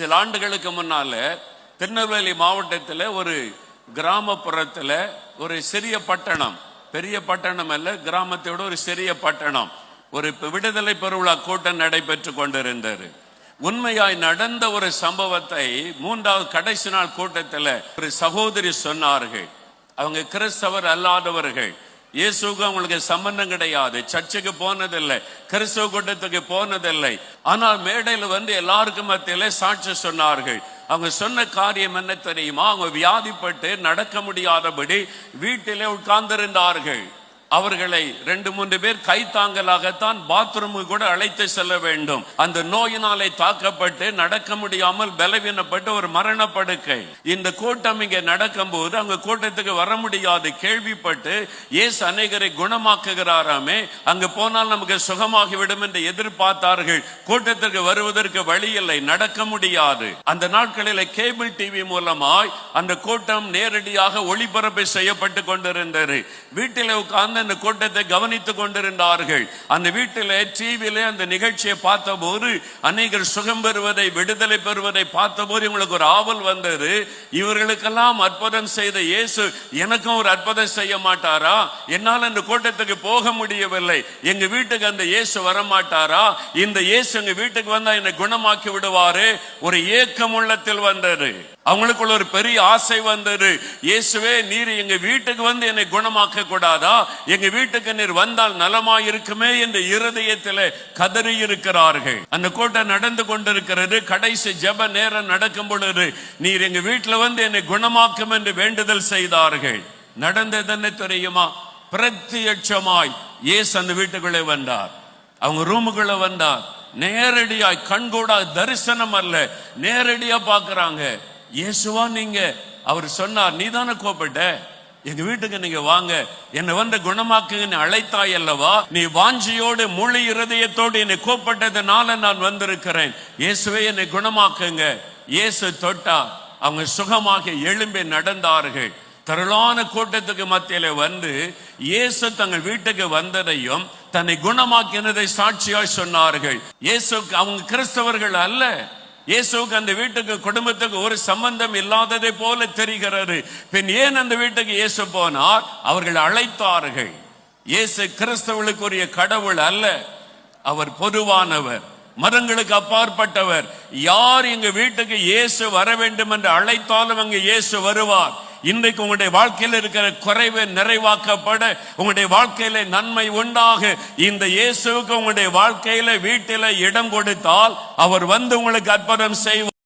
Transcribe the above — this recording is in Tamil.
சில ஆண்டுகளுக்கு முன்னால திருநெல்வேலி மாவட்டத்தில் ஒரு கிராமப்புறத்தில் ஒரு சிறிய பட்டணம் பெரிய பட்டணம் அல்ல கிராமத்தை விட ஒரு சிறிய பட்டணம். ஒரு விடுதலை பெருவிழா கூட்டம் நடைபெற்று கொண்டிருந்தது. உண்மையாய் நடந்த ஒரு சம்பவத்தை மூன்றாவது கடைசி நாள் கூட்டத்தில் ஒரு சகோதரி சொன்னார்கள். அவங்க கிறிஸ்தவர் அல்லாதவர்கள். இயேசுக்கு அவங்களுக்கு சம்பந்தம் கிடையாது. சர்ச்சுக்கு போனதில்லை. கிறிஸ்துவ கூட்டத்துக்கு போனதில்லை. ஆனால் மேடையில் வந்து எல்லாருக்கும் மத்தியில சாட்சி சொன்னார்கள். அவங்க சொன்ன காரியம் என்ன தெரியுமா? அவங்க வியாதிப்பட்டு நடக்க முடியாதபடி வீட்டிலே உட்கார்ந்திருந்தார்கள். அவர்களை ரெண்டு மூன்று பேர் கைத்தாங்கலாகத்தான் பாத்ரூமுக்கு கூட அழைத்து செல்ல வேண்டும். அந்த நோயினாலே தாக்கப்பட்டு நடக்க முடியாமல் பலவீனப்பட்டு ஒரு மரண படுக்கை இந்த கூட்டம் இங்கே நடக்கும்போது அங்க கூட்டத்துக்கு வர முடியாது. கேள்விப்பட்டு இயேசு அநேகரை குணமாக்குகிறாராமே அங்கு போனால் நமக்கு சுகமாகிவிடும் என்று எதிர்பார்த்தார்கள். கூட்டத்திற்கு வருவதற்கு வழி இல்லை நடக்க முடியாது. அந்த நாட்களில் கேபிள் டிவி மூலமாய் அந்த கூட்டம் நேரடியாக ஒளிபரப்பு செய்யப்பட்டு கொண்டிருந்தது. வீட்டில் உட்கார்ந்து அந்த கூட்டத்தை கவனித்துக் கொண்டிருந்தார்கள். அந்த வீட்டில் டிவியில அந்த நிகழ்ச்சியை பார்த்தபோது அநேகர் சுகம் பெறுவதை விடுதலை பெறுவதை பார்த்தபோது இவங்களுக்கு ஒரு ஆவல் வந்தது. இவர்களுக்கெல்லாம் அற்புதம் செய்த இயேசு எனக்கும் ஒரு அற்புதம் செய்ய மாட்டாரா? என்னால் அந்த கூட்டத்துக்கு போக முடியவில்லை. எங்க வீட்டுக்கு அந்த இயேசு வரமாட்டாரா? இந்த இயேசு எங்க வீட்டுக்கு வந்தா என்னை குணமாக்கி விடுவாரு? ஒரு ஏக்கம் உள்ளத்தில் வந்தது. அவங்களுக்குள்ள ஒரு பெரிய ஆசை வந்தது. இயேசுவே நீர் எங்க வீட்டுக்கு வந்து என்னை குணமாக்க கூடாதா? எங்க வீட்டுக்கு நீர் வந்தால் நலமா இருக்குமே என்று இருதயத்தில் கதறி இருக்கிறார்கள். அந்த கூட்டம் நடந்து கொண்டிருக்கிறது. கடைசி ஜெப நேரம் நடக்கும் பொழுது நீர் எங்க வீட்டுல வந்து என்னை குணமாக்கும் என்று வேண்டுதல் செய்தார்கள். நடந்தது என்ன தெரியுமா? பிரத்யட்சமாய் ஏசு அந்த வீட்டுக்குள்ளே வந்தார். அவங்க ரூமுக்குள்ள வந்தார். நேரடியாய் கண்கூடா தரிசனம் அல்ல. நேரடியா பாக்குறாங்க இயேசுவா நீங்க. அவர் சொன்னார் நீ தானே கோப்பட்ட? எங்க வீட்டுக்கு நீங்க வாங்க. என்னை வந்து குணமாக்குங்க அழைத்தாய் அல்லவா? நீ வாஞ்சியோடு முழு இருதயத்தோடு என்னை கூப்பிட்டதுனால நான் வந்திருக்கிறேன். இயேசுவே என்னை குணமாக்குங்க. இயேசு தொட்டா அவங்க சுகமாக எழும்பி நடந்தார்கள். திரளான கூட்டத்துக்கு மத்தியில வந்து இயேசு தங்கள் வீட்டுக்கு வந்ததையும் தன்னை குணமாக்கினதை சாட்சியாய் சொன்னார்கள். இயேசு அவங்க கிறிஸ்தவர்கள் அல்ல. இயேசுக்கு அந்த வீட்டுக்கு குடும்பத்துக்கு ஒரு சம்பந்தம் இல்லாததை போல தெரிகிறது. பின் ஏன் அந்த வீட்டுக்கு இயேசு போனார்? அவர்கள் அழைத்தார்கள். இயேசு கிறிஸ்தவர்களுக்குரிய கடவுள் அல்ல. அவர் பொதுவானவர் மதங்களுக்கு அப்பாற்பட்டவர். யார் எங்க வீட்டுக்கு இயேசு வர வேண்டும் என்று அழைத்தாலும் அங்கு இயேசு வருவார். இன்றைக்கு உங்களுடைய வாழ்க்கையில் இருக்கிற குறைவை நிறைவாக்கப்பட உங்களுடைய வாழ்க்கையில நன்மை உண்டாக இந்த இயேசுவுக்கு உங்களுடைய வாழ்க்கையில வீட்டில இடம் கொடுத்தால் அவர் வந்து உங்களுக்கு அற்புதம் செய்வார்.